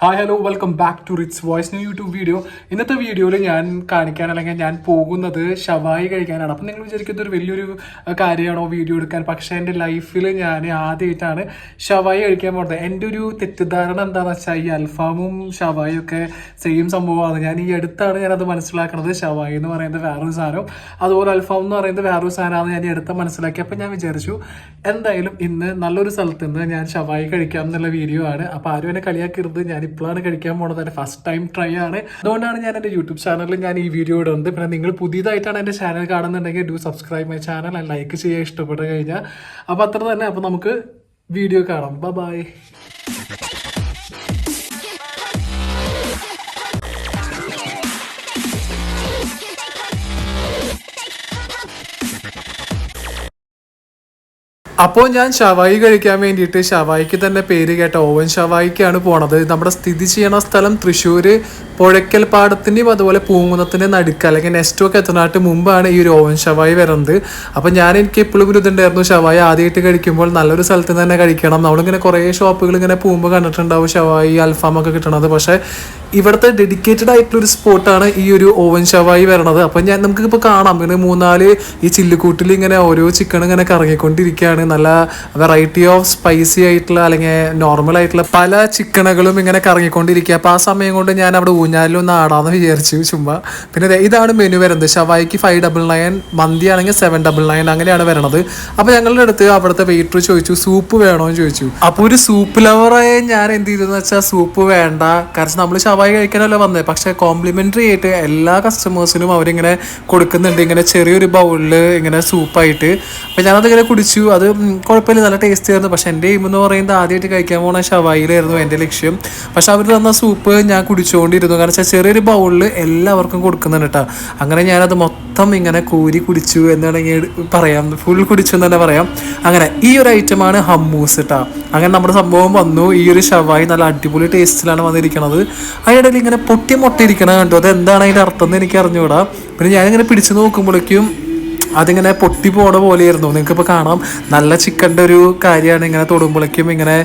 Hi hello welcome back to Rich Voice new YouTube video ഇന്നത്തെ വീഡിയോയിൽ ഞാൻ കാണിക്കാൻ അല്ലെങ്കിൽ ഞാൻ പോകുന്നത് ഷവായി കഴിക്കാനാണ്. അപ്പം നിങ്ങൾ വിചാരിക്കുന്നത് ഒരു വലിയൊരു കാര്യമാണോ വീഡിയോ എടുക്കാൻ? പക്ഷേ എന്റെ ലൈഫിൽ ഞാൻ ആദ്യമായിട്ടാണ് ഷവായി കഴിക്കാൻ പോകുന്നത്. എന്റെ ഒരു തെറ്റിദ്ധാരണ എന്താണെന്ന് വെച്ചാൽ ഈ അൽഫാമും ഷവായും ഒക്കെ സെയിം സംഭവമാണ്. ഞാൻ ഈ അടുത്താണ് ഞാനത് മനസ്സിലാക്കുന്നത് ഷവായി എന്ന് പറയുന്നത് വേറൊരു സാധനം. അതുപോലെ അൽഫാം എന്ന് പറയുന്നത് വേറൊരു സാധനമാണ് ഞാൻ ഈ അടുത്ത് മനസ്സിലാക്കി അപ്പം ഞാൻ വിചാരിച്ചു എന്തായാലും ഇന്ന് നല്ലൊരു സ്ഥലത്ത് നിന്ന് ഞാൻ ഷവായി കഴിക്കാം എന്നുള്ള വീഡിയോ ആണ്. അപ്പോൾ ആരും എന്നെ കളിയാക്കരുത്. ഞാൻ ഇപ്പോഴാണ് കഴിക്കാൻ പോണത്. എന്റെ ഫസ്റ്റ് ടൈം ട്രൈ ആണ്. അതുകൊണ്ടാണ് ഞാൻ എന്റെ യൂട്യൂബ് ചാനലിൽ ഞാൻ ഈ വീഡിയോ ഇടുന്നത് പിന്നെ നിങ്ങൾ പുതിയതായിട്ടാണ് എന്റെ ചാനൽ കാണുന്നുണ്ടെങ്കിൽ do subscribe my channel and like ചെയ്യാൻ ഇഷ്ടപ്പെട്ട് കഴിഞ്ഞാൽ. അപ്പോൾ അത്ര തന്നെ. അപ്പോൾ നമുക്ക് വീഡിയോ കാണാം. ബൈ അപ്പോൾ ഞാൻ ഷവായി കഴിക്കാൻ വേണ്ടിയിട്ട് ഷവായിക്ക് തന്നെ പേര് കേട്ട ഓവൻ ഷവായിക്കാണ് പോണത്. നമ്മുടെ സ്ഥിതി ചെയ്യണ സ്ഥലം തൃശ്ശൂർ പുഴയ്ക്കൽ പാടത്തിന്റെയും അതുപോലെ പൂങ്കുന്നത്തിന്റെ നടുക്ക് അല്ലെങ്കിൽ നെക്സ്റ്റ് ഒക്കെ എത്തുന്നതായിട്ട് മുമ്പാണ് ഈ ഒരു ഓവൻ ഷവായി വരുന്നത് അപ്പോൾ ഞാൻ എനിക്ക് എപ്പോഴും ഒരു ഇതുണ്ടായിരുന്നു. ഷവായി ആദ്യമായിട്ട് കഴിക്കുമ്പോൾ നല്ലൊരു സ്ഥലത്ത് തന്നെ കഴിക്കണം. നമ്മളിങ്ങനെ കുറേ ഷോപ്പുകൾ ഇങ്ങനെ പോകുമ്പോൾ കണ്ടിട്ടുണ്ടാവും ഷവായി അൽഫാമൊക്കെ കിട്ടണത്. പക്ഷേ ഇവിടുത്തെ ഡെഡിക്കേറ്റഡ് ആയിട്ടുള്ള ഒരു സ്പോട്ടാണ് ഈ ഒരു ഓവൻ ഷവായി വരണത്. അപ്പം ഞാൻ നമുക്ക് ഇപ്പോൾ കാണാം. ഇങ്ങനെ മൂന്നാൽ ഈ ചില്ലുകൂട്ടിൽ ഇങ്ങനെ ഓരോ ചിക്കൻ ഇങ്ങനെ കറങ്ങിക്കൊണ്ടിരിക്കുകയാണ്. നല്ല വെറൈറ്റി ഓഫ് സ്പൈസി ആയിട്ടുള്ള അല്ലെങ്കിൽ നോർമൽ ആയിട്ടുള്ള പല ചിക്കനുകളും ഇങ്ങനെ കറങ്ങിക്കൊണ്ടിരിക്കുക. അപ്പോൾ ആ സമയം കൊണ്ട് ഞാൻ അവിടെ ഊഞ്ഞാലിലൊന്ന് ആടാന്ന് വിചാരിച്ചു ചുമ്മാ. പിന്നെ ഇതാണ് മെനു വരുന്നത്. ഷവായിക്ക് ഫൈവ് ഡബിൾ നയൻ മന്തി ആണെങ്കിൽ സെവൻ ഡബിൾ നയൻ അങ്ങനെയാണ് വരണത്. അപ്പോൾ ഞങ്ങളുടെ അടുത്ത് അവിടുത്തെ വെയിറ്റർ ചോദിച്ചു സൂപ്പ് വേണോ എന്ന് ചോദിച്ചു. അപ്പോൾ ഒരു സൂപ്പ് ലവറായ ഞാൻ എന്ത് ചെയ്തെന്ന് വെച്ചാൽ സൂപ്പ് വേണ്ട. കാരണം നമ്മൾ ഷവായി കഴിക്കാനല്ല വന്നത് പക്ഷേ കോംപ്ലിമെന്ററി ആയിട്ട് എല്ലാ കസ്റ്റമേഴ്സിനും അവരിങ്ങനെ കൊടുക്കുന്നുണ്ട്. ഇങ്ങനെ ചെറിയൊരു ബൗളിൽ ഇങ്ങനെ സൂപ്പായിട്ട് അപ്പോൾ ഞാനത് ഇങ്ങനെ കുടിച്ചു. അത് കുഴപ്പമില്ല. നല്ല ടേസ്റ്റ് ആയിരുന്നു. പക്ഷേ എന്റെ എയിം എന്ന് പറയുന്നത് ആദ്യമായിട്ട് കഴിക്കാൻ പോണ ഷവായിലായിരുന്നു എന്റെ ലക്ഷ്യം. പക്ഷെ അവർ തന്ന സൂപ്പ് ഞാൻ കുടിച്ചുകൊണ്ടിരുന്നു കാരണം വെച്ചാൽ ചെറിയൊരു ബൗളിൽ എല്ലാവർക്കും കൊടുക്കുന്നുണ്ട് കേട്ടോ. അങ്ങനെ ഞാനത് മൊത്തം ഇങ്ങനെ കോരി കുടിച്ചു എന്നാണെങ്കിൽ പറയാം. ഫുൾ കുടിച്ചു എന്ന് തന്നെ പറയാം. അങ്ങനെ ഈ ഒരു ഐറ്റമാണ് ഹമ്മൂസ് കേട്ടോ അങ്ങനെ നമ്മുടെ സംഭവം വന്നു. ഈ ഒരു ഷവായി നല്ല അടിപൊളി ടേസ്റ്റിലാണ് വന്നിരിക്കുന്നത് അതിനിടയിൽ ഇങ്ങനെ പൊട്ടി മുട്ട ഇരിക്കണ കണ്ടു. അത് എന്താണ് അതിന്റെ അർത്ഥം എന്ന് എനിക്ക് അറിഞ്ഞുകൂടാ. പിന്നെ ഞാനിങ്ങനെ പിടിച്ചു നോക്കുമ്പോഴേക്കും അതിങ്ങനെ പൊട്ടി പോണ പോലെയായിരുന്നു. നിങ്ങൾക്ക് ഇപ്പൊ കാണാം. നല്ല ചിക്കന്റെ ഒരു കാര്യമാണ് ഇങ്ങനെ തൊടുമ്പോഴേക്കും ഇങ്ങനെ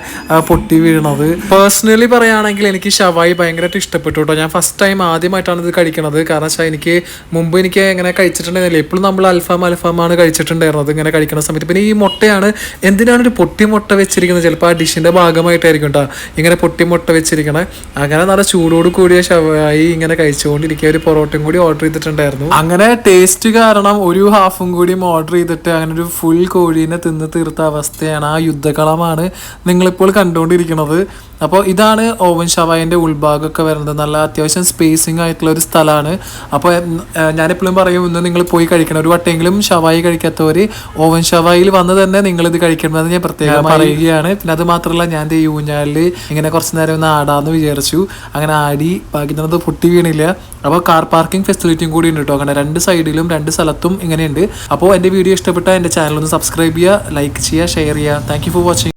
പൊട്ടി വീഴണത് പേഴ്സണലി പറയുകയാണെങ്കിൽ എനിക്ക് ഷവായി ഭയങ്കരമായിട്ട് ഇഷ്ടപ്പെട്ടു കേട്ടോ. ഞാൻ ഫസ്റ്റ് ടൈം ആദ്യമായിട്ടാണ് ഇത് കഴിക്കണത്. കാരണം വെച്ചാൽ എനിക്ക് മുമ്പ് എനിക്ക് ഇങ്ങനെ കഴിച്ചിട്ടുണ്ടായിരുന്നില്ല. എപ്പോഴും നമ്മൾ അൽഫാം അൽഫാമാണ് കഴിച്ചിട്ടുണ്ടായിരുന്നത് ഇങ്ങനെ കഴിക്കുന്ന സമയത്ത്. പിന്നെ ഈ മുട്ടയാണ് എന്തിനാണ് ഒരു പൊട്ടി മുട്ട വെച്ചിരിക്കുന്നത്? ചിലപ്പോൾ ആ ഡിഷിന്റെ ഭാഗമായിട്ടായിരിക്കും കേട്ടോ. ഇങ്ങനെ പൊട്ടി മുട്ട വെച്ചിരിക്കണേ. അങ്ങനെ നല്ല ചൂടോട് കൂടിയ ഷവായി ഇങ്ങനെ കഴിച്ചുകൊണ്ടിരിക്കുക ഒരു പൊറോട്ടയും കൂടി ഓർഡർ ചെയ്തിട്ടുണ്ടായിരുന്നു. അങ്ങനെ ടേസ്റ്റ് കാരണം ഒരു ഹാഫും കൂടിയും ഓർഡർ ചെയ്തിട്ട് അങ്ങനെ ഒരു ഫുൾ കോഴീനെ തിന്ന് തീർത്ത അവസ്ഥയാണ് ആ യുദ്ധകളമാണ് നിങ്ങളിപ്പോൾ കണ്ടുകൊണ്ടിരിക്കുന്നത്. അപ്പോൾ ഇതാണ് ഓവൻ ഷവായിന്റെ ഉൾഭാഗമൊക്കെ വരുന്നത്. നല്ല അത്യാവശ്യം സ്പേസിങ് ആയിട്ടുള്ള ഒരു സ്ഥലമാണ്. അപ്പോൾ ഞാനെപ്പോഴും പറയും ഇന്ന് നിങ്ങൾ പോയി കഴിക്കണം. ഒരു വട്ടെങ്കിലും ഷവായി കഴിക്കാത്തവർ ഓവൻ ഷവായിൽ വന്ന് തന്നെ നിങ്ങളിത് കഴിക്കണമെന്ന് ഞാൻ പ്രത്യേകം പറയുകയാണ്. പിന്നെ അത് മാത്രമല്ല ഞാൻ ദേ ഈ ഊഞ്ഞാലിൽ ഇങ്ങനെ കുറച്ച് നേരം ഒന്ന് ആടാന്ന് വിചാരിച്ചു. അങ്ങനെ ആടി ബാക്കി പൊട്ടി വീണില്ല. അപ്പോൾ കാർ പാർക്കിംഗ് ഫെസിലിറ്റിയും കൂടി ഉണ്ട് കേട്ടോ. അങ്ങനെ രണ്ട് സൈഡിലും രണ്ട് സ്ഥലത്തും ഇങ്ങനെയുണ്ട്. അപ്പോൾ എന്റെ വീഡിയോ ഇഷ്ടപ്പെട്ടാൽ എന്റെ ചാനൽ ഒന്ന് സബ്സ്ക്രൈബ് ചെയ്യുക ലൈക്ക് ചെയ്യുക ഷെയർ ചെയ്യുക. Thank for watching